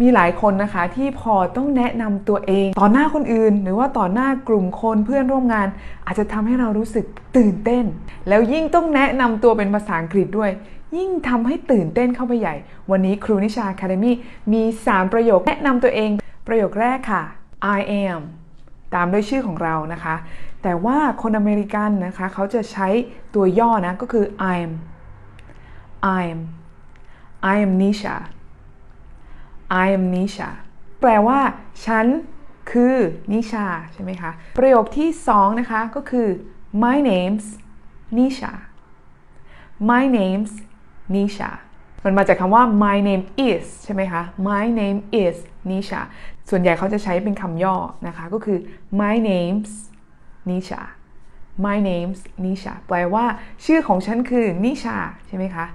มีหลายคนนะคะที่พอต้องแนะนำตัวเอง ต่อหน้าคนอื่น หรือว่าต่อหน้ากลุ่มคนเพื่อนร่วมงาน อาจจะทำให้เรารู้สึกตื่นเต้น แล้วยิ่งต้องแนะนำตัวเป็นภาษาอังกฤษด้วย ยิ่งทำให้ตื่นเต้นเข้าไปใหญ่ วันนี้ครูนิชา Academy มี 3 ประโยคแนะนำตัวเอง ประโยคแรกค่ะ I am ตามด้วยชื่อของเรานะคะ แต่ว่าคนอเมริกันนะคะ เขาจะใช้ตัวย่อนะ ก็คือ I'm I'm I am Nisha I am Nisha แปลว่า ฉันคือนิชาใช่ไหมคะ ประโยคที่สองนะคะ ก็คือ my name's Nisha my name's Nisha มันมาจากคำว่า my name is ใช่ไหมคะ my name is Nisha ส่วนใหญ่เขาจะใช้เป็นคำย่อนะคะ ก็คือ my name's Nisha my name's Nisha แปลว่า ชื่อของฉันคือนิชาใช่ไหมคะ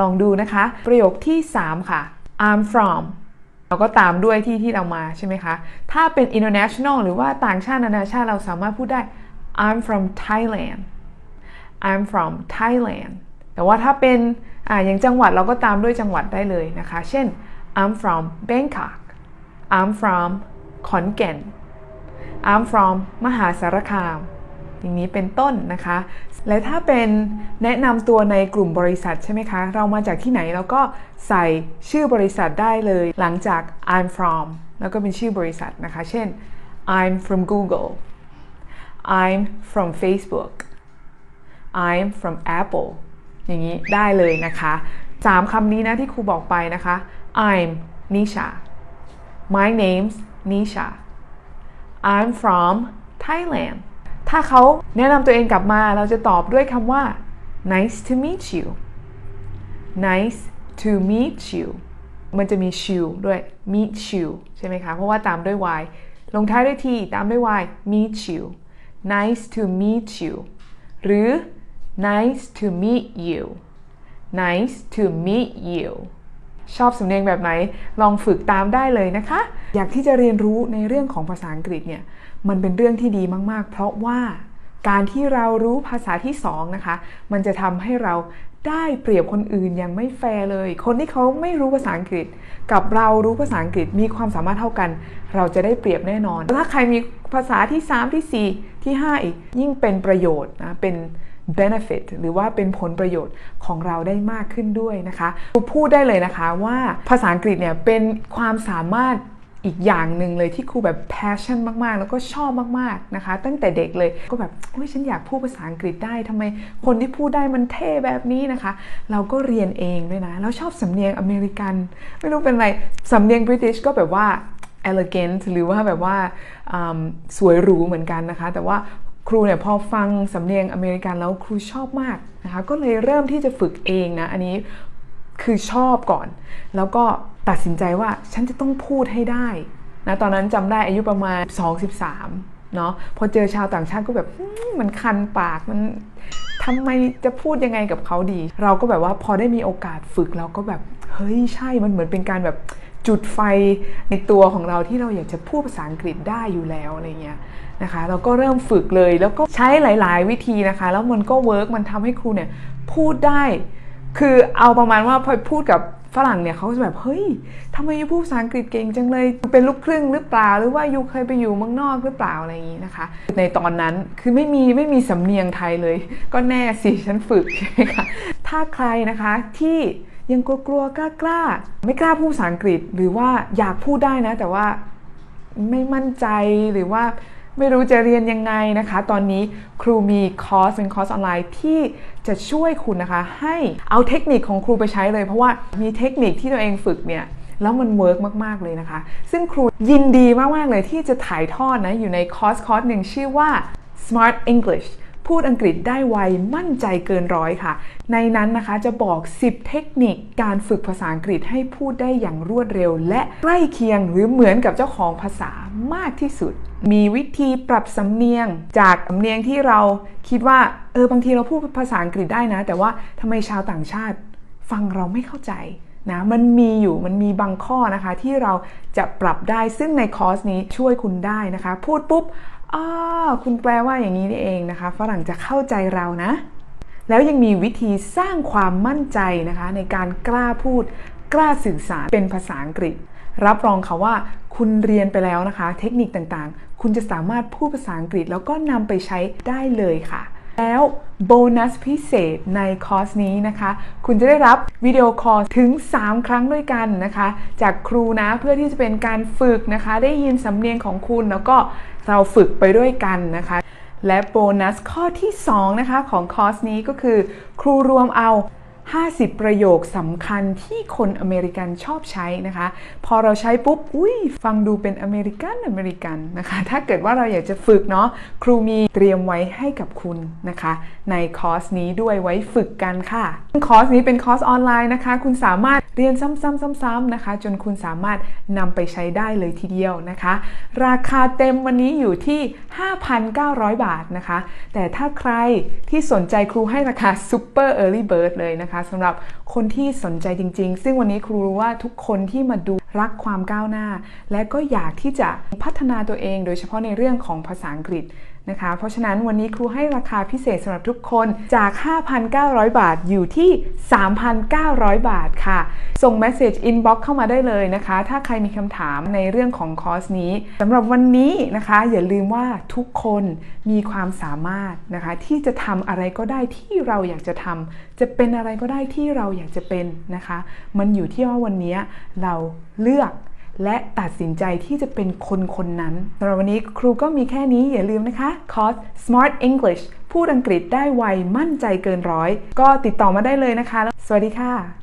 ลองดูนะคะ ประโยคที่ 3 ค่ะ I'm from เราก็ตามด้วยที่ที่เรามาใช่ไหมคะ ถ้าเป็น international หรือว่าต่างชาตินานาชาติเราสามารถพูดได้ I'm from Thailand I'm from Thailand แต่ว่าถ้าเป็นอ่าอย่างจังหวัดเราก็ตามด้วยจังหวัดได้เลยนะคะ เช่น I'm from Bangkok I'm from ขอนแก่น I'm from มหาสารคาม อย่างนี้เป็นต้นนะคะ และถ้าเป็นแนะนำตัวในกลุ่มบริษัทใช่ไหมคะ เรามาจากที่ไหนเราก็ใส่ชื่อบริษัทได้เลย หลังจาก I'm from แล้วก็เป็นชื่อบริษัทนะคะ เช่น I'm from Google I'm from Facebook I'm from Apple อย่างนี้ได้เลยนะคะสามคำนี้นะที่ครูบอกไปนะคะ I'm Nisha My name's Nisha I'm from Thailand ถ้าเขาแนะนำตัวเองกลับมาเราจะตอบด้วยคำว่า nice to meet you nice to meet you มันจะมี you ด้วย meet you ใช่ไหมคะ เพราะว่าตามด้วย y ลงท้ายด้วย t ตามด้วย y meet you nice to meet you หรือ nice to meet you nice to meet you ชอบสำเนียงแบบไหน ลองฝึกตามได้เลยนะคะ อยากที่จะเรียนรู้ในเรื่องของภาษาอังกฤษเนี่ยมันเป็นเรื่องที่ดีมากๆ เพราะว่าการที่เรารู้ภาษาที่สองนะคะ มันจะทำให้เราได้เปรียบคนอื่นอย่างไม่แฟร์เลย คนที่เขาไม่รู้ภาษาอังกฤษ กับเรารู้ภาษาอังกฤษมีความสามารถเท่ากัน เราจะได้เปรียบแน่นอน ถ้าใครมีภาษาที่ 3 ที่ 4 ที่ 5 อีกยิ่งเป็นประโยชน์นะเป็น benefit หรือว่าเป็นผลประโยชน์ของเราได้มากขึ้นด้วยนะคะพูดได้เลยนะคะว่าภาษาอังกฤษเนี่ยเป็นความสามารถอีกอย่างหนึ่งเลยที่ครูแบบ passion มาก ๆ แล้วก็ชอบมาก ๆ นะคะ ตั้งแต่เด็กเลยก็แบบโอ้ยฉันอยากพูดภาษาอังกฤษได้ทำไมคนที่พูดได้มันเท่แบบนี้นะคะ เราก็เรียนเองด้วยนะ แล้วชอบสำเนียงอเมริกัน ไม่รู้เป็นไร สำเนียงบริติชก็แบบว่า elegant หรือว่าแบบว่าสวยหรูเหมือนกันนะคะ แต่ว่า ครูเนี่ยพอฟังสำเนียงอเมริกันแล้วครูชอบมากนะคะก็เลยเริ่มที่จะฝึกเองนะอันนี้คือชอบก่อน แล้วก็ตัดสินใจว่าฉันจะต้องพูดให้ได้นะตอนนั้นจำได้อายุประมาณ 2-13เนาะพอเจอชาวต่างชาติก็แบบมันคันปากมันทำไมจะพูดยังไงกับเขาดี เราก็แบบว่าพอได้มีโอกาสฝึกเราก็แบบเฮ้ยใช่มันเหมือนเป็นการแบบ จุดไฟในตัวของเราที่เราอยากจะพูดภาษาอังกฤษได้อยู่แล้วอะไรเงี้ยนะคะ เราก็เริ่มฝึกเลยแล้วก็ใช้หลาย ๆ วิธีนะคะ แล้วมันก็เวิร์กมันทำให้ครูเนี่ยพูดได้ คือเอาประมาณว่าพอพูดกับฝรั่งเนี่ยเขาจะแบบเฮ้ยทำไมยูพูดภาษาอังกฤษเก่งจังเลยเป็นลูกครึ่งหรือเปล่า หรือว่ายูเคยไปอยู่เมืองนอกหรือเปล่าอะไรอย่างนี้นะคะ ในตอนนั้นคือไม่มีไม่มีสำเนียงไทยเลย ก็แน่สิฉันฝึกใช่ไหมคะถ้าใครนะคะที่ ยังกลัวๆกล้าๆไม่กล้าพูดภาษาอังกฤษ หรือว่าอยากพูดได้นะ แต่ว่าไม่มั่นใจหรือว่าไม่รู้จะเรียนยังไงนะคะ ตอนนี้ครูมีคอร์สเป็นคอร์สออนไลน์ที่จะช่วยคุณนะคะ ให้เอาเทคนิคของครูไปใช้เลย เพราะว่ามีเทคนิคที่ตัวเองฝึกเนี่ยแล้วมันเวิร์กมาก ๆ เลยนะคะ ซึ่งครูยินดีมาก ๆ เลยที่จะถ่ายทอดนะ อยู่ในคอร์สคอร์สหนึ่งชื่อว่า Smart English พูดอังกฤษได้ไวมั่นใจเกินร้อยค่ะ ในนั้นนะคะจะบอก 10 เทคนิคการฝึกภาษาอังกฤษให้พูดได้อย่างรวดเร็ว และใกล้เคียงหรือเหมือนกับเจ้าของภาษามากที่สุด มีวิธีปรับสำเนียง จากสำเนียงที่เราคิดว่าเออบางทีเราพูดภาษาอังกฤษได้นะ แต่ว่าทำไมชาวต่างชาติ ฟังเราไม่เข้าใจ นะมันมีอยู่มันมีบางข้อนะคะที่เราจะปรับได้ซึ่งในคอร์สนี้ช่วยคุณได้นะคะ พูดปุ๊บอ๋อคุณแปลว่าอย่างนี้นี่เองนะคะ ฝรั่งจะเข้าใจเรานะ แล้วยังมีวิธีสร้างความมั่นใจนะคะ ในการกล้าพูด กล้าสื่อสารเป็นภาษาอังกฤษ รับรองค่ะว่าคุณเรียนไปแล้วนะคะ เทคนิคต่างๆ คุณจะสามารถพูดภาษาอังกฤษ แล้วก็นำไปใช้ได้เลยค่ะ แล้วโบนัสพิเศษในคอร์สนี้นะคะ คุณจะได้รับวิดีโอคอร์ถึง 3 ครั้งด้วยกันนะคะ จากครูนะเพื่อที่จะเป็นการฝึกนะคะ ได้ยินสำเนียงของคุณแล้วก็เราฝึกไปด้วยกันนะคะและโบนัสข้อที่ 2 นะคะ ของคอร์สนี้ก็คือ ครูรวมเอา 50 ประโยคสำคัญที่คนอเมริกันชอบใช้นะคะ พอเราใช้ปุ๊บ อุ้ยฟังดูเป็นอเมริกันอเมริกันนะคะ ถ้าเกิดว่าเราอยากจะฝึกเนาะครูมีเตรียมไว้ให้กับคุณนะคะ ในคอร์สนี้ด้วยไว้ฝึกกันค่ะคอร์สนี้เป็นคอร์สออนไลน์นะคะ คุณสามารถ เรียนซ้ำๆๆๆนะคะ จนคุณสามารถนำไปใช้ได้เลยทีเดียวนะคะ ราคาเต็มวันนี้อยู่ที่ 5,900 บาทนะคะ แต่ถ้าใครที่สนใจครูให้ราคา Super Early Bird เลยนะคะสำหรับคนที่สนใจจริง ๆ ซึ่งวันนี้ครูรู้ว่าทุกคนที่มาดู รักความก้าวหน้า และก็อยากที่จะพัฒนาตัวเอง โดยเฉพาะในเรื่องของภาษาอังกฤษนะคะ เพราะฉะนั้นวันนี้ครูให้ราคาพิเศษสำหรับทุกคนจาก 5,900 บาทอยู่ที่ 3,900 บาทค่ะ ส่ง message inbox เข้ามาได้เลยนะคะ ถ้าใครมีคำถามในเรื่องของคอร์สนี้สำหรับวันนี้นะคะ อย่าลืมว่าทุกคนมีความสามารถนะคะ ที่จะทำอะไรก็ได้ที่เราอยากจะทำจะเป็นอะไรก็ได้ที่เราอยากจะเป็นนะคะ มันอยู่ที่ว่าวันนี้เราเลือกและตัดสินใจที่จะเป็นคนคนนั้นสำหรับวันนี้ครูก็มีแค่นี้อย่าลืมนะคะ คอร์ส Smart English พูดอังกฤษได้ไวมั่นใจเกินร้อย ก็ติดต่อมาได้เลยนะคะ สวัสดีค่ะ